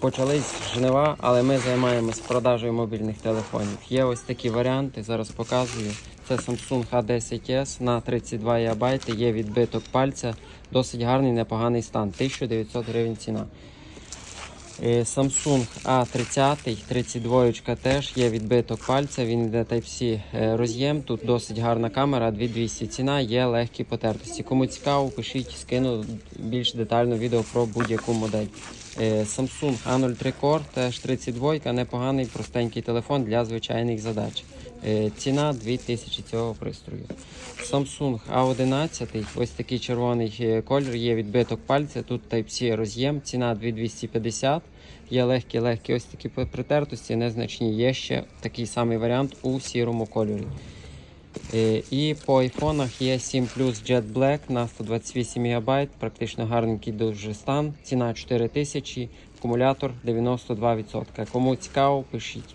Почались жнива, але ми займаємось продажею мобільних телефонів. Є ось такі варіанти, зараз показую. Це Samsung A10s на 32 ГБ, є відбиток пальця, досить гарний, непоганий стан. 1900 гривень ціна. Е, Samsung A30, 32 теж є відбиток пальця, він йде Type-C е, роз'єм. Тут досить гарна камера, 2200 ціна, є легкі потертості. Кому цікаво, пишіть, скину більш детально відео про будь-яку модель. Е, Samsung A03 Core, теж 32, непоганий, простенький телефон для звичайних задач. Е, Ціна 2000 цього пристрою. Samsung A11, ось такий червоний е, колір, є відбиток пальця, тут Type-C роз'єм, ціна 2250. Є легкі-легкі ось такі притертості, незначні. Є ще такий самий варіант у сірому кольорі. Е, І по айфонах є 7 Plus Jet Black на 128 ГБ, практично гарненький дуже стан. Ціна 4000, акумулятор 92%. Кому цікаво, пишіть.